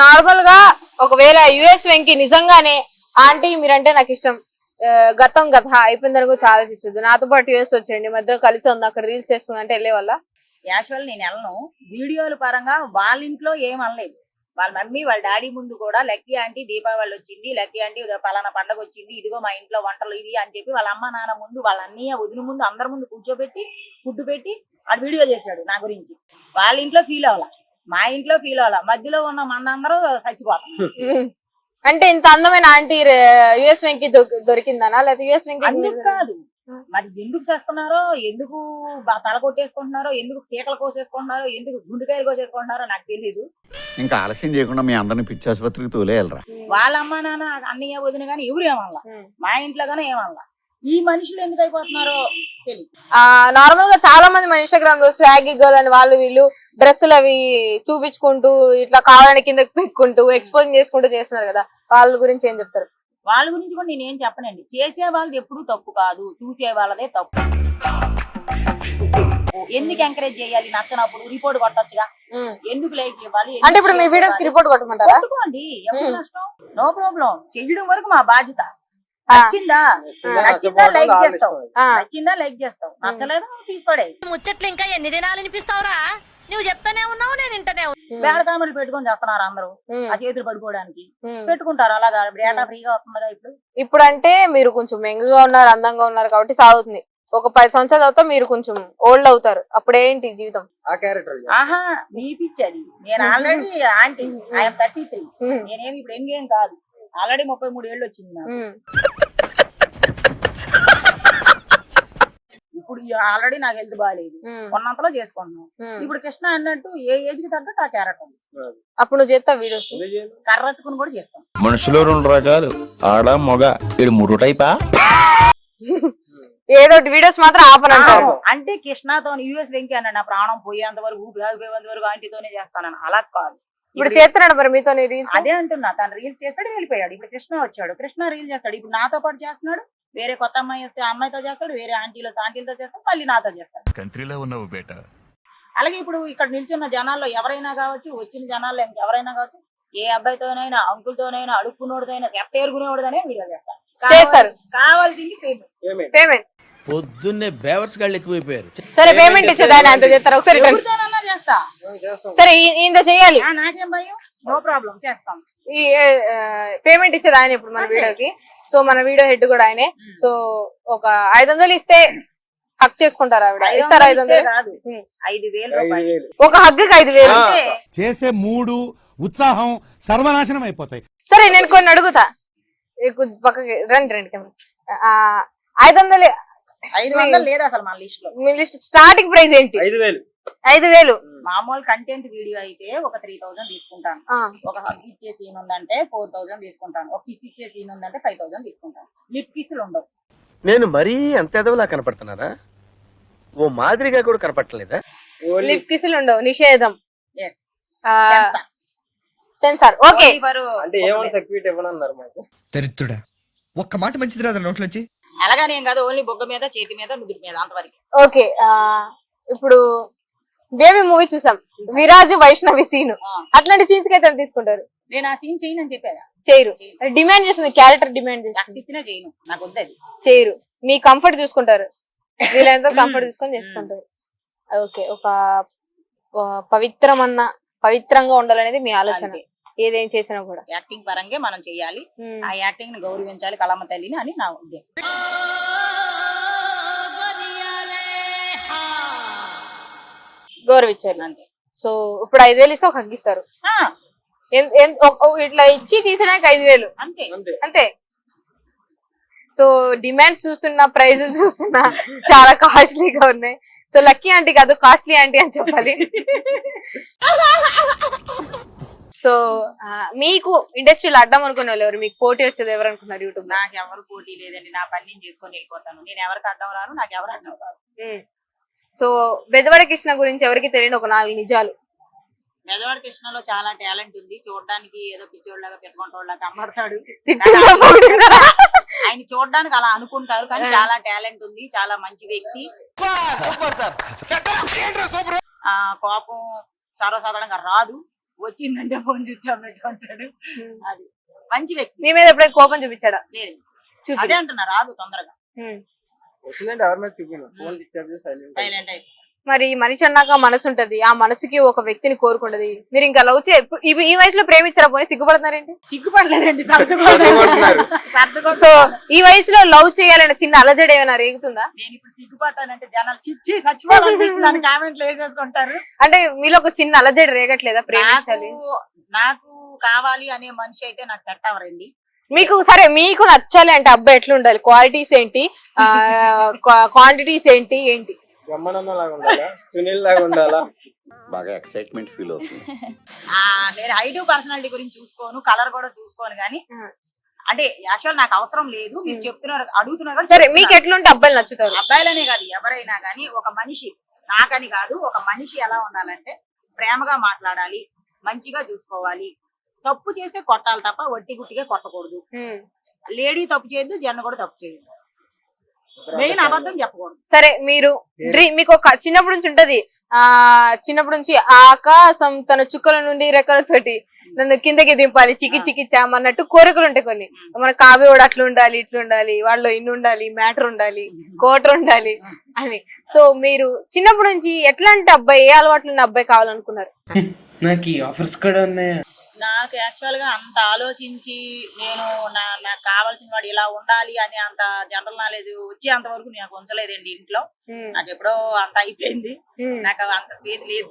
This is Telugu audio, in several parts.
నార్మల్గా ఒకవేళ యుఎస్ వెంకి నిజంగానే ఆంటీ మీరంటే నాకు ఇష్టం గతం గత అయిపోయిందని కూడా చాలా ఆలోచించదు నాతో పాటు యుఎస్ వచ్చేయండి మధ్యలో కలిసి ఉంది అక్కడ రీల్స్ చేసుకుంది అంటే వెళ్ళే వల్ల యాక్చువల్ నేను వెళ్ళను. వీడియోల పరంగా వాళ్ళ ఇంట్లో ఏం అనలేదు. వాళ్ళ మమ్మీ వాళ్ళ డాడీ ముందు కూడా లక్కీ ఆంటీ దీపావళి వచ్చింది లక్కీ ఆంటీ పలానా పండగ వచ్చింది ఇదిగో మా ఇంట్లో వంటలు ఇది అని చెప్పి వాళ్ళ అమ్మ నాన్న ముందు వాళ్ళ అన్నయ్య వదిన ముందు అందరి ముందు కూర్చోబెట్టి ఫుడ్ పెట్టి వాడు వీడియో చేశాడు నా గురించి. వాళ్ళ ఇంట్లో ఫీల్ అవ్వాల. మా ఇంట్లో ఫీల్ అవ్వాల. మధ్యలో ఉన్న మనందరూ చచ్చిపోతాం. అంటే ఇంత అందమైన ఆంటీ యుఎస్ వెంకి దొరికిందనా? లేదా యుఎస్ వెంకి అందుకు కాదు. మరి ఎందుకు చేస్తున్నారో ఎందుకు బా- తల కొట్టేసుకుంటున్నారో ఎందుకు కేకలు కోసేసుకుంటున్నారో ఎందుకు గుండెకాయలు కోసేసుకుంటున్నారో నాకు తెలియదు ఇంకా ఆలస్యం చేయకుండా మీ అందరిని పిచ్చి ఆసుపత్రికి తోలేయాలరా. వాళ్ళ అమ్మ నాన్న అన్నయ్య వదిన గాని ఎవరు ఏమనలా? ఉమ్. మా ఇంట్లో గానీ ఏమనలా? ఈ మనుషులు ఎందుకు అయిపోతున్నారో తెలియదు ఆ నార్మల్గా చాలా మంది మన ఇన్స్టాగ్రామ్లో స్వాగి గర్ల్ అని వాళ్ళు వీళ్ళు డ్రెస్సులు అవి చూపించుకుంటూ ఇట్లా కావాలని కిందకి పెట్టుకుంటూ ఎక్స్పోజ్ చేసుకుంటూ చేస్తున్నారు కదా వాళ్ళ గురించి ఏం చెప్తారు? వాళ్ళ గురించి కూడా నేనేం చెప్పనండి. చేసే వాళ్ళది ఎప్పుడూ తప్పు కాదు చూసే వాళ్ళదే తప్పు. ఎందుకు ఎంకరేజ్ చేయాలి? నచ్చనప్పుడు రిపోర్ట్ కొట్టొచ్చుగా. ఎందుకు లైక్ ఇవ్వాలి? అంటే ఇప్పుడు మీ వీడియోస్కి రిపోర్ట్ కొట్టమంటారా? కొట్టుకోండి. ఎవరు. నష్టం? నో ప్రాబ్లం చెయ్యడం వరకు మా బాధ్యత. నచ్చిందా? నచ్చిందా? లైక్ చేస్తావు. నచ్చిందా? లైక్ చేస్తావు. నచ్చలేదు? తీసిపడే ముచ్చట్లు ఇంకా ఎన్ని దినాలు వినిపిస్తావురా నువ్వు చెప్తానే ఉన్నావు నేను వింటనే. ఉమ్. వేడ కామెంట్లు పెట్టుకొని చేస్తున్నారు అందరూ. ఆ చేతులు పడుకోవడానికి. పెట్టుకుంటారు అలాగా. డేటా ఫ్రీగా వస్తుందిగా ఇప్పుడు? ఇప్పుడు అంటే మీరు కొంచెం మెంగుగా ఉన్నారు అందంగా ఉన్నారు కాబట్టి సాగుతుంది. ఒక పది సంవత్సరాల తర్వాత మీరు కొంచెం ఓల్డ్ అవుతారు. అప్పుడేంటి జీవితం? ఆ క్యారెక్టర్ ఆహా మీ పిచ్చి అది. నేను already aunty I'm thirty three. నేనేమి ఇప్పుడు ఎంగేం కాదు. ఆల్రెడీ ముప్పై మూడు ఏళ్ళు వచ్చింది నాకు. ఇప్పుడు ఆల్రెడీ నాకు హెల్త్ బాగాలేదు. ఉన్నంతలో చేసుకుంటున్నాం. ఇప్పుడు కృష్ణ అన్నట్టు ఏ ఏజ్కి తగ్గట్టు ఆ క్యారెక్టర్ అప్పుడు నువ్వు చేస్తావు వీడియోస్ కర్రట్టుకుని కూడా చేస్తాం. మనుషులు రెండు రకాలు. ఆడ మగ. ఇది మూడు టైపా ఏదో వీడియోస్ మాత్రం ఆపనంటారు అంటే కృష్ణతో యూఎస్ వెంకీ అన్నాడు నా ప్రాణం పోయేంత వరకు ఊపి ఆగిపోయేంత వరకు ఆంటీతోనే చేస్తానని. అలా కాదు. ఇప్పుడు చేస్తున్నాడు మరి మీతో రీల్స్ అదే అంటున్నా తను రీల్స్ చేస్తాడు వెళ్ళిపోయాడు. ఇప్పుడు కృష్ణ వచ్చాడు. కృష్ణ రీల్ చేస్తాడు. ఇప్పుడు నాతో పాటు చేస్తున్నాడు వేరే కొత్త అమ్మాయి వస్తే అమ్మాయితో చేస్తాడు వేరే ఆంటీలో ఆంటీలతో చేస్తాడు మళ్ళీ నాతో చేస్తాడు. కంట్రీలో ఉన్నావు బేట. అలాగే ఇప్పుడు ఇక్కడ నిల్చున్న జనాల్లో ఎవరైనా కావచ్చు వచ్చిన జనాల్లో ఎవరైనా కావచ్చు ఏ అబ్బాయితోనైనా అంకుల్తోనైనా అడుక్కున్నోడితోనైనా చెత్త ఎరుగునేవాడితోనే వీడియో చేస్తాను చేస్తారు. కావాల్సింది పేమెంట్ పేమెంట్ పొద్దున్నే బేవర్స్ గాళ్ళు ఎక్కువైపోయారు. సరే పేమెంట్ ఇచ్చేది ఆయన అంత చేస్తారు. ఒకసారి. ఎవరితోనన్నా చేస్తా. సరే ఇంత చేయాలి. నాకేం భయం? నో ప్రాబ్లం చేస్తాం. ఈ పేమెంట్ ఇచ్చేది ఆయన ఇప్పుడు మన. వీడియోకి. సో మన వీడియో హెడ్ కూడా ఆయనే. సో ఒక ఐదు వందలు ఇస్తే హక్ చేసుకుంటారా ఆవిడ. ఇస్తారా ఐదు వందలు. ఐదు వేలు. ఒక హగ్గుకి ఐదు వేలు. చేసే మూడు ఉత్సాహం సర్వనాశనం అయిపోతాయి. సరే నేను కొన్ని అడుగుతా. పక్కకి రండి రండి ఐదు వందలు. ఐదు వందలు లేదు అసలు మన లిస్ట్లో మీ లిస్ట్ స్టార్టింగ్ ప్రైస్ ఏంటి? ఐదు వేలు. ఐదు వేలు. మామూలు కంటెంట్ వీడియో అయితే ఒక త్రీ థౌసండ్ తీసుకుంటాను. ఒక హగ్ ఇచ్చే సీన్ ఉందంటే ఫోర్ థౌసండ్ తీసుకుంటాను. ఒక కిస్ ఇచ్చే సీన్ ఉందంటే ఫైవ్ థౌసండ్ తీసుకుంటాను. లిప్ కిస్లు ఉండవు. నేను మరీ అంత ఎదవలా కనపడుతున్నారా ఓ మాదిరిగా కూడా కనపడలేదా లిప్ కిసులు ఉండవు. నిషేధం. Yes censor okay. అంటే ఏమైనా సర్టిఫికేట్ ఇవ్వనన్నారు మాకు. దరిద్రుడా. ఒక్క మాట మంచిది రాదు నోట్లోంచి అలాగని ఏం కాదు ఓన్లీ బొగ్గ మీద చేతి మీద నుదుటి మీద అంతవరకు. ఓకే. ఆ, ఇప్పుడు బేబీ మూవీ చూసాం. విరాజు వైష్ణవి సీన్. అట్లాంటి సీన్స్కి అయితే తీసుకుంటారు. నేను ఆ సీన్ చేయను అని చెప్పేదా? చేయరు. డిమాండ్ చేస్తుంది క్యారెక్టర్ డిమాండ్ చేస్తుంది. ఇచ్చినా చేయను. నాకు వద్దు అది. చేయరు. మీ కంఫర్ట్ చూసుకుంటారు. వీళ్ళంతా కంఫర్ట్ చూసుకొని చేసుకుంటారు. ఓకే. ఒక ఆ, పవిత్రమన్న పవిత్రంగా ఉండాలనేది మీ ఆలోచన. ఏదేం చేసినా కూడా. యాక్టింగ్ పరంగా మనం చేయాలి. ఆ యాక్టింగ్ని గౌరవించాలి కళమ్మ తల్లిని అని నా ఉద్దేశం. గౌరవించారు అంతే సో ఇప్పుడు ఐదు వేలు ఇస్తే ఒక ఎన్- ఎన్- ఒక- ఒక ఇట్లా ఇచ్చి తీసడానికి ఐదు వేలు. అంతే. అంతే. సో డిమాండ్స్ చూస్తున్నా ప్రైజులు చూస్తున్నా చాలా కాస్ట్లీగా ఉన్నాయి. సో లక్కీ ఆంటీ కాదు కాస్ట్లీ ఆంటీ అని చెప్పాలి. సో ఆ, మీకు ఇండస్ట్రీలో అడ్డం అనుకునే వాళ్ళు ఎవరు? మీకు పోటీ వచ్చేది ఎవరు అనుకున్నారు యూట్యూబ్ నాకు ఎవరు పోటీ లేదండి. నా పని నేను చేసుకొని వెళ్ళిపోతాను. నేను ఎవరికి అడ్డం రాను నాకు ఎవరు అడ్డం రారు. సో బెదవాడ కృష్ణ గురించి ఎవరికి తెలియని ఒక నాలుగు నిజాలు. మెదవాడ కృష్ణలో చాలా టాలెంట్ ఉంది. చూడడానికి ఏదో పిచ్చోళ్ళగా పెట్టుకుంటోళ్ళగా కనబడతాడు? ఆయన చూడడానికి అలా అనుకుంటారు కానీ చాలా టాలెంట్ ఉంది. చాలా మంచి వ్యక్తి. ఆ కోపం సర్వసాధారణంగా రాదు. వచ్చిందంటే ఫోన్ చూచామంటాడు అది మంచి వ్యక్తి. మీ మీద ఎప్పుడైనా కోపం చూపించాడా? అదే అంటున్నా రాదు తొందరగా. వచ్చిందంటే ఎవరి మీద చూపిన ఫోన్ ఇచ్చారు సైలెంట్ సైలెంట్ అయిపో మరి మనిషి అన్నాక మనసు ఉంటది ఆ మనసుకి ఒక వ్యక్తిని కోరుకుంటది. మీరు ఇంకా లవ్ చే ఈ- ఈ వయసులో ప్రేమించారా పోనీ? సిగ్గుపడుతున్నారేంటి? సిగ్గుపడలేదండి సో ఈ వయసులో లవ్ చేయాలన్న చిన్న అలజడి ఏమైనా రేగుతుందా? నేను ఇప్పుడు సిగ్గుపడ్డానంటే జనాలు చిచ్చి చచ్చిపోవాలనిపిస్తుంది. కామెంట్లు వేసేసుకుంటారు. అంటే మీలో ఒక చిన్న అలజడి రేగట్లేదా ప్రేమించాలి? నాకు నాకు కావాలి అనే మనిషి అయితే నాకు సెట్ అవ్వరండి. మీకు సరే మీకు నచ్చాలి అంటే అబ్బాయి ఎట్లా ఉండాలి క్వాలిటీస్ ఏంటి క్వాంటిటీస్ ఏంటి? ఏంటి? బ్రహ్మానందం లాగా ఉండాలా? సునీల్ లాగా ఉండాలా? బాగా ఎక్సైట్మెంట్ ఫీల్ అవుతుంది. ఆ నేను హైట్ పర్సనాలిటీ గురించి చూసుకోను కలర్ కూడా చూసుకోను కానీ. అంటే యాక్చువల్ నాకు అవసరం లేదు మీరు. చెప్తున్నారు అడుగుతున్నారు సరే. మీకు ఎట్లుంటే అబ్బాయిలు నచ్చుతారు? అబ్బాయిలనే కాదు ఎవరైనా కానీ ఒక మనిషి నాకని కాదు ఒక మనిషి ఎలా ఉండాలంటే ప్రేమగా మాట్లాడాలి మంచిగా చూసుకోవాలి తప్పు చేస్తే కొట్టాలి తప్ప వట్టి గుట్టిగా కొట్టకూడదు. లేడీ తప్పు చేయొద్దు జన కూడా తప్పు చేయొద్దు. మెయిన్ అబద్ధం చెప్పకూడదు. సరే మీరు డ్రీమ్ మీకు ఒక చిన్నప్పటి నుంచి ఉంటది. ఆ చిన్నప్పటి నుంచి ఆకాశం తన చుక్కల నుండి రెక్కలతోటి నన్ను కిందకి దింపాలి చికి చికి చామ్ అన్నట్టు కోరికలు ఉంటాయి కొన్ని. మన కావ్యోడు అట్లా ఉండాలి ఇట్లా ఉండాలి వాళ్ళు ఇన్ని ఉండాలి మ్యాటర్ ఉండాలి కోటర్ ఉండాలి అని. సో మీరు చిన్నప్పటి నుంచి ఎట్లాంటి అబ్బాయి ఏ అలవాట్లు ఉన్న అబ్బాయి కావాలనుకున్నారు? నాకు ఆఫర్స్ కూడా ఉన్నాయా? నాకు యాక్చువల్గా అంత ఆలోచించి నేను నా నాకు కావాల్సిన వాడు ఇలా ఉండాలి అనే అంత జనరల్ నాలెడ్జ్ వచ్చేంత వరకు నాకు ఉంచలేదండి ఇంట్లో. నాకు ఎప్పుడో అంత అయిపోయింది. నాకు అంత స్పేస్ లేదు.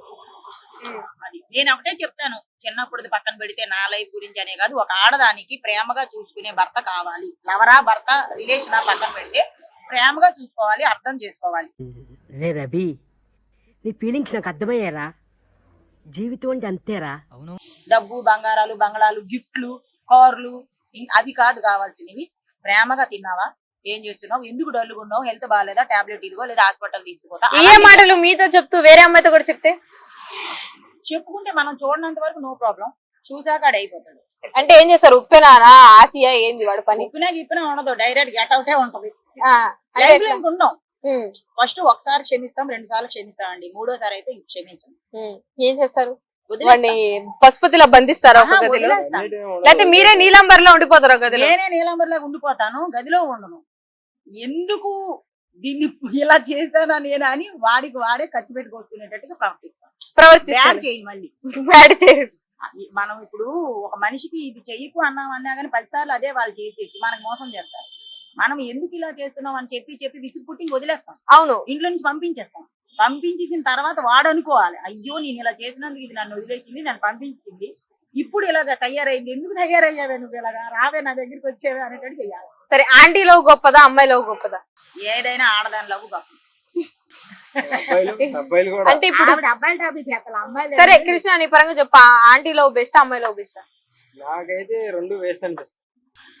అది నేను ఒకటే చెప్తాను చిన్నప్పుడు పక్కన పెడితే నా లైఫ్ గురించి అనే కాదు ఒక ఆడదానికి ప్రేమగా చూసుకునే భర్త కావాలి. లవరా భర్త రిలేషన్ పక్కన పెడితే ప్రేమగా చూసుకోవాలి అర్థం చేసుకోవాలి. రే రవి నీ ఫీలింగ్స్ నాకు అర్థమయ్యారా జీవితం అంటే అంతేరా? డబ్బు బంగారాలు బంగళాలు గిఫ్ట్లు కార్లు అవి కాదు కావాల్సినవి. ప్రేమగా తిన్నావా? ఏం చేస్తున్నావు? ఎందుకు డల్లుగా ఉన్నావు హెల్త్ బాగాలేదా టాబ్లెట్ ఇదిగో లేదా హాస్పిటల్ తీసుకుపోతా? ఏ మాటలు మీతో చెప్తూ వేరే అమ్మాయితో కూడా చెప్తే? చెప్పుకుంటే మనం చూడనంత వరకు నో ప్రాబ్లం చూసాక అయిపోతాడు. అంటే ఏం చేస్తారు? ఉప్పెనానా ఆసియా ఏంది వాడు పని? ఉప్పినా గిప్పినా ఉండదు. డైరెక్ట్ గెట్ అవుటే ఉంటది. ఆ, ఫస్ట్ ఒకసారి క్షమిస్తాం రెండు సార్లు క్షమిస్తామండి. మూడోసారి అయితే క్షమించం. ఏం చేస్తారు. వాడిని పసుపతిలో బంధిస్తారా ఒక గదిలో. లేకపోతే మీరే నీలంబర్లో ఉండిపోతారు ఆ గదిలో? నేనే నీలంబర్ లాగా ఉండిపోతాను గదిలో ఉండను. ఎందుకు దీన్ని ఇలా చేశానా నేను అని వాడికి వాడే కత్తి పెట్టి కోసుకునేటట్టుగా ప్రవర్తిస్తాం. బ్యాడ్ ప్రవర్తిస్తారు చేయి మళ్ళీ. బ్యాడ్ చేయరు అది మనం ఇప్పుడు ఒక మనిషికి ఇది చెయ్యకు అన్నాం అన్నా కానీ పదిసార్లు అదే వాళ్ళు చేసేసి మనకు మోసం చేస్తారు. మనం ఎందుకు ఇలా చేస్తున్నాం అని చెప్పి చెప్పి విసుగు పుట్టి వదిలేస్తాం. అవును. ఇంట్లో నుంచి పంపించేస్తాం. పంపించేసిన తర్వాత వాడు అనుకోవాలి అయ్యో నేను ఇలా చేసినందుకు ఇది నన్ను వదిలేసింది నన్ను పంపించింది. ఇప్పుడు ఇలాగ తయారైంది ఎందుకు తయారయ్యావే నువ్వు ఇలాగా? రావే నా దగ్గరికి వచ్చేవే అనేటట్టు చెయ్యాలి సరే ఆంటీ లవ్ గొప్పదా అమ్మాయి లవ్ గొప్పదా? ఏదైనా ఆడదాని లవ్ గొప్ప. అంటే ఇప్పుడు ఆవిడ అబ్బాయిల టాపిక్ చెప్పాలి అమ్మాయిలు సరే కృష్ణ నీ పరంగా చెప్పా ఆంటీ లవ్ బెస్ట్ అమ్మాయి లవ్ బెస్ట్? నాకైతే రెండు వేస్ట్ అనిపిస్తుంది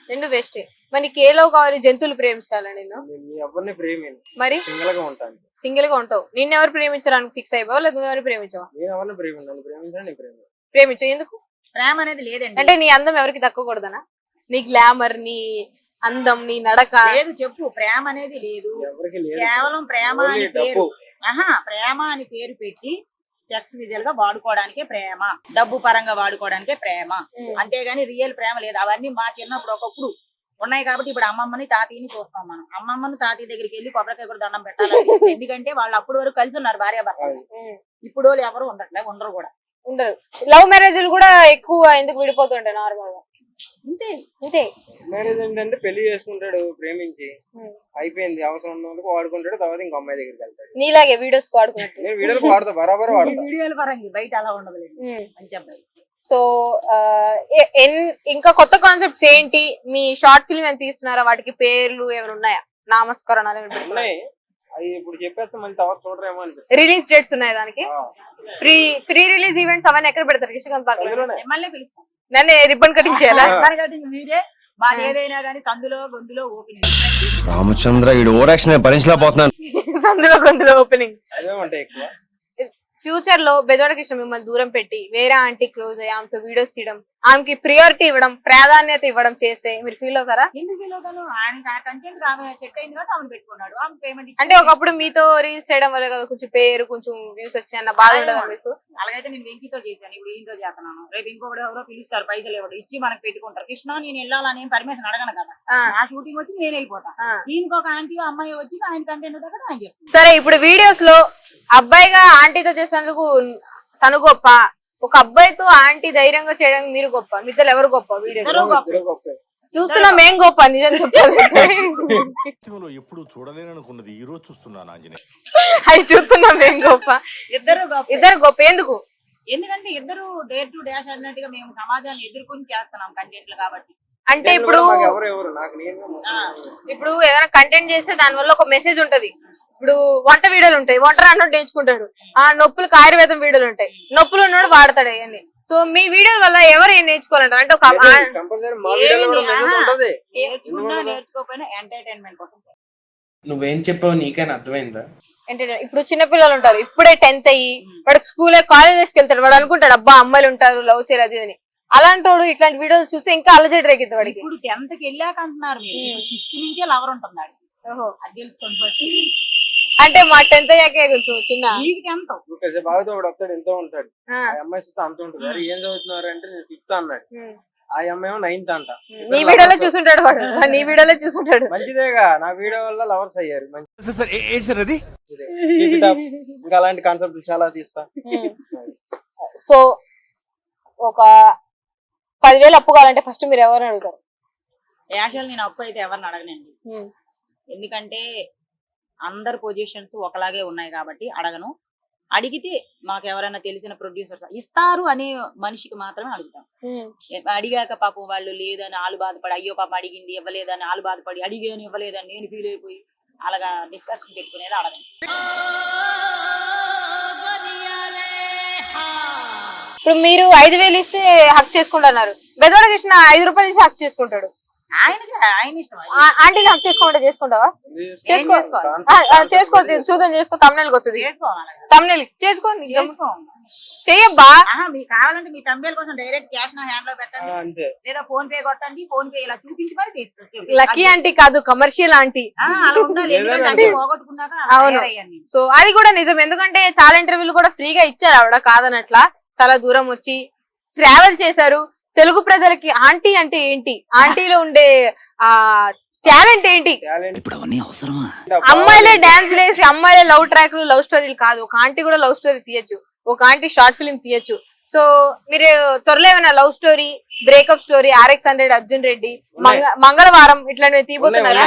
రెండు బెస్ట్. మరి నీకు ఏ లవ్ కావాలి? జంతువులు ప్రేమించాలా నేను ఎవరిని ప్రేమిను మరి? సింగిల్గా ఉంటాను సింగిల్గా ఉంటావు నిన్నెవరు ప్రేమించడానికి ఫిక్స్ అయిపోవా? లేదా నువ్వెవరు ప్రేమించవా? నేను ఎవరిని ప్రేమిను నన్ను ప్రేమించాను నేను ప్రేమ ప్రేమించవు. ఎందుకు? ప్రేమ అనేది లేదండి. అంటే నీ అందం ఎవరికి దక్కకూడదనా? నీ గ్లామర్ నీ అందం నీ నడక. లేదు చెప్పు. ప్రేమ అనేది లేదు. ఎవరికి లేదు. కేవలం ప్రేమ అని పేరు. డబ్బు. ఆహా ప్రేమ అని పేరు పెట్టి సెక్స్ విజువల్గా వాడుకోవడానికే ప్రేమ. డబ్బు పరంగా వాడుకోవడానికే ప్రేమ. అంతేగాని రియల్ ప్రేమ లేదు. అవన్నీ మా చిన్నప్పుడు ఒకప్పుడు ఉన్నాయి కాబట్టి ఇప్పుడు అమ్మమ్మని తాతయ్యని చూస్తాం మనం. అమ్మమ్మని తాతయ్య దగ్గరికి వెళ్ళి కొబ్బరికాయ కూడా దండం పెట్టాలి ఎందుకంటే వాళ్ళు అప్పుడు వరకు కలిసి ఉన్నారు భార్య భర్త. ఇప్పుడు ఎవరు ఉండట్లే ఉండరు కూడా. ఉండరు. లవ్ మ్యారేజ్లు కూడా ఎక్కువ ఎందుకు విడిపోతుంటాయి నార్మల్గా? అంతే. అంతే. మ్యారేజ్ ఏంటంటే పెళ్ళి చేసుకుంటాడు ప్రేమించి. అయిపోయింది. అవసరం ఉన్నందుకు వాడుకుంటాడు. తర్వాత ఇంకో అమ్మాయి దగ్గరికి వెళ్తాడు. నీలాగే వీడియోస్ పాడుకున్నట్టు నేను వీడియోలు వాడతా. బరాబర్ వాడతా. వీడియోల పరంగా బయట అలా ఉండదు. మంచి అబ్బాయి. సో ఆ, ఎ- ఎన్- ఇంకా కొత్త కాన్సెప్ట్స్ ఏంటి? మీ షార్ట్ ఫిల్మ్ ఏమైనా తీస్తున్నారా? వాటికి పేర్లు ఏమైనా ఉన్నాయా? నామస్కరణాలు ఉన్నాయి. అవి ఇప్పుడు చెప్పేస్తే మళ్ళీ తర్వాత చూడరేమో అనిపిస్తుంది రిలీజ్ డేట్స్ ఉన్నాయి దానికి. ప్రీ ప్రీ రిలీజ్ ఈవెంట్స్ అవన్నీ ఎక్కడ పెడతారు? కిషకాంత్ పార్క్ మిమ్మల్ని పిలుస్తాం. నన్ను రిబ్బన్ కటింగ్ చేయాలా? అందరికంటే మీరే. మాది ఏదైనా కానీ సందులో గొంతులో ఓపెనింగ్ రామచంద్ర ఈ ఓవర్ యాక్షన్ భరించలేకపోతున్నాను సందులో గొంతులో ఓపెనింగ్ ఎక్కువ. ఫ్యూచర్లో బెజవాడ కృష్ణ మిమ్మల్ని దూరం పెట్టి వేరే ఆంటీ క్లోజ్ అయ్యి ఆమెతో వీడియోస్ తీయడం ఆమెకి ప్రియారిటీ ఇవ్వడం ప్రాధాన్యత ఇవ్వడం చేస్తే మీరు ఫీల్ అవుతారా? ఎందుకు ఫీల్ అవుతాను? ఆయన ఆ కంటెంట్ ఆమె సెట్ అయింది కాబట్టి ఆమె పెట్టుకున్నాడు. ఆమె పేమెంట్ అంటే ఒకప్పుడు మీతో రీల్స్ చేయడం వల్ల కదా కొంచెం పేరు కొంచెం వ్యూస్ వచ్చాయి అన్న బాధ ఉండదా మీకు? అలాగైతే నేను వెంకితో చేశాను. ఇప్పుడు ఈయనతో చేస్తున్నాను. రేపు ఇంకొకటి ఎవరో పిలుస్తారు పైసలు ఇవ్వడు ఇచ్చి మనకు పెట్టుకుంటారు. కృష్ణ నేను వెళ్ళాలని పర్మిషన్ అడగను కదా. నా షూటింగ్ వచ్చి నేను వెళ్ళిపోతా. ఒక ఆంటీ అమ్మాయి వచ్చి ఆయన కంటెంట్ దగ్గర ఆయన చేస్తుంది. సరే ఇప్పుడు వీడియోస్లో అబ్బాయిగా ఆంటీతో చేసినందుకు తను గొప్ప ఒక అబ్బాయితో ఆంటీ ధైర్యంగా చేయడానికి మీరు గొప్ప మీ ఇద్దరు ఎవరు గొప్ప? వీడియో. చూస్తున్నా మేం గొప్ప నిజం చెప్పాలంటే. ఎప్పుడు చూడలేననుకున్నది ఈ రోజు చూస్తున్నాను ఆంజనేయ. అవి చూస్తున్నా మేం గొప్ప. ఇద్దరు గొప్ప. ఇద్దరు గొప్ప ఎందుకు? ఎందుకంటే ఇద్దరు డేర్ టు డాష్ అన్నట్టుగా మేము సమాజాన్ని ఎదుర్కొని చేస్తున్నాం కంటెంట్లు కాబట్టి. అంటే ఇప్పుడు ఇప్పుడు ఏదైనా కంటెంట్ చేస్తే దాని వల్ల ఒక మెసేజ్ ఉంటది. ఇప్పుడు వంట వీడియోలు ఉంటాయి. వంట రానోడు నేర్చుకుంటాడు. ఆ నొప్పులకు ఆయుర్వేదం వీడియోలు ఉంటాయి. నొప్పులు ఉన్నాడు వాడతాడు అవన్నీ. సో మీ వీడియోల వల్ల ఎవరు ఏం నేర్చుకోవాలంటారు? అంటే ఒక నువ్వేం చెప్పావు నీకైనా అర్థమైందా? అంటే ఇప్పుడు చిన్న పిల్లలు ఉంటారు. ఇప్పుడే టెన్త్ అయ్యి వాడికి స్కూల్ కాలేజెస్కి వెళ్తాడు. వాడు అనుకుంటాడు అబ్బా అమ్మాయిలు ఉంటారు లవ్ చేయరు అది అని. అలాంటి వాడు ఇట్లాంటి వీడియోలు చూస్తే ఇంకా అలజడి రేగిద్ది వాడికి. ఇప్పుడు టెన్త్కి వెళ్ళాక అంటున్నారు మీరు. సిక్స్త్ నుంచే లవర్ ఉంటున్నాడు ఓహో. అది తెలుసుకోండి ఫస్ట్ అంటే మా టెన్త్ అయ్యాకే కొంచెం చిన్న టెన్త్ వస్తాడు ఎంతో ఉంటాడు. అమ్మాయి చూస్తే అంత ఉంటుంది. అరే ఏం చదువుతున్నారు అంటే నేను ఫిఫ్త్ అన్నాడు. ఆ అమ్మాయి ఏమో నైన్త్ అంట. నీ వీడియోలో చూసుంటాడు వాడు. నీ వీడియోలో చూసుంటాడు. మంచిదేగా. నా వీడియో వల్ల లవర్స్ అయ్యారు. ఏంటి సార్ అది. ఇంకా అలాంటి కాన్సెప్ట్ చాలా తీస్తా. సో ఒక పదివేలు అప్పు కావాలంటే ఫస్ట్ మీరు ఎవరిని అడుగుతారు? యాక్చువల్ నేను అప్పు అయితే ఎవరిని అడగనండి. ఎందుకంటే అందరు పొజిషన్స్ ఒకలాగే ఉన్నాయి కాబట్టి అడగను. అడిగితే మాకు ఎవరైనా తెలిసిన ప్రొడ్యూసర్స్ ఇస్తారు అనే మనిషికి మాత్రమే అడుగుతాం. ఏ- అడిగాక పాపం వాళ్ళు లేదని ఆలు బాధపడి అయ్యో పాపం అడిగింది ఇవ్వలేదని ఆలు బాధపడి అడిగాను ఇవ్వలేదని నేను ఫీల్ అయిపోయి అలాగా డిస్కషన్ పెట్టుకునేది అడగను. ఇప్పుడు మీరు ఐదు వేలు ఇస్తే హక్ చేసుకుంటున్నారు. బెదవాడకి ఇచ్చిన ఐదు రూపాయలు ఇచ్చి హక్ చేసుకుంటాడు. ఆయనకి ఆయన ఇష్టం అది. ఆ- ఆంటీకి హక్ చేసుకుంటే చేసుకుంటావా? చేసుకో. చేసుకో చూద్దాం చేసుకో తమ్నెల్ వస్తుంది. తమ్నెల్ చేసుకో. చెయ్యబ్బా. మీకు కావాలంటే మీ తంబేల కోసం డైరెక్ట్ క్యాష్ నా హ్యాండ్లో పెట్టండి. అంతే. లేదా ఫోన్ పే కొట్టండి. ఫోన్ పే ఇలా చూపించి మరి తీసుకొచ్చి లక్కీ ఆంటీ కాదు కమర్షియల్ ఆంటీ ఆ, అలా ఉండాలి. ఎందుకంటే పోగొట్టుకున్నాక అవును. సో అది కూడా నిజం. ఎందుకంటే చాలా ఇంటర్వ్యూలు కూడా ఫ్రీగా ఇచ్చారు ఆవిడ కాదనట్లా. చాలా దూరం వచ్చి ట్రావెల్ చేశారు. తెలుగు ప్రజలకి ఆంటీ అంటే ఏంటి? ఆంటీలో ఉండే ఆ టాలెంట్ ఏంటి? టాలెంట్ ఇప్పుడు అవన్నీ అవసరమా? అమ్మాయిలే డాన్స్ వేసి అమ్మాయిలే లవ్ ట్రాక్లు లవ్ స్టోరీలు కాదు. ఒక ఆంటీ కూడా లవ్ స్టోరీ తీయచ్చు. ఒక ఆంటీ షార్ట్ ఫిల్మ్ తీయచ్చు. సో మీరు త్వరలో ఏమైనా love story breakup story RX hundred Arjun Reddy Manga- Mangalavaaram ఇట్లాంటివి తీయబోతున్నారా.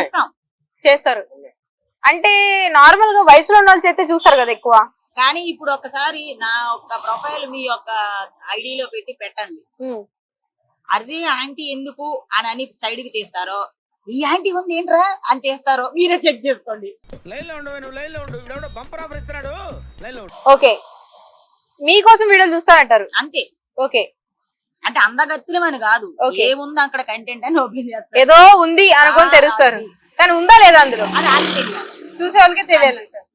చేస్తారు. అంటే నార్మల్గా వయసులో ఉన్న వాళ్ళు చేస్తే చూస్తారు కదా ఎక్కువ. కానీ ఇప్పుడు ఒక్కసారి నా యొక్క ప్రొఫైల్ మీ యొక్క ఐడిలో పెట్టి పెట్టండి. అరే ఆంటీ ఎందుకు అని అని సైడ్కి తీస్తారో ఈ ఆంటీ ఉంది ఏంట్రా? అని తీస్తారో మీరే చెక్ చేసుకోండి. లైన్లో ఉండు నువ్వు లైన్లో ఉండు ఇప్పుడు బంపర్ ఆఫర్ ఇస్తున్నాడు. లైన్లో ఓకే. మీకోసం వీడియోలు చూస్తారంటారు అంతే. ఓకే. అంటే అందగత్తులమని కాదు. Okay. ఏముంది అక్కడ కంటెంట్ అని ఓపెన్ చేస్తారు. ఏదో ఉంది అనుకొని తెరుస్తారు. కానీ ఉందా లేదా అందులో? అది తెలియాలి. చూసే వాళ్ళకి వదిలేస్తారు.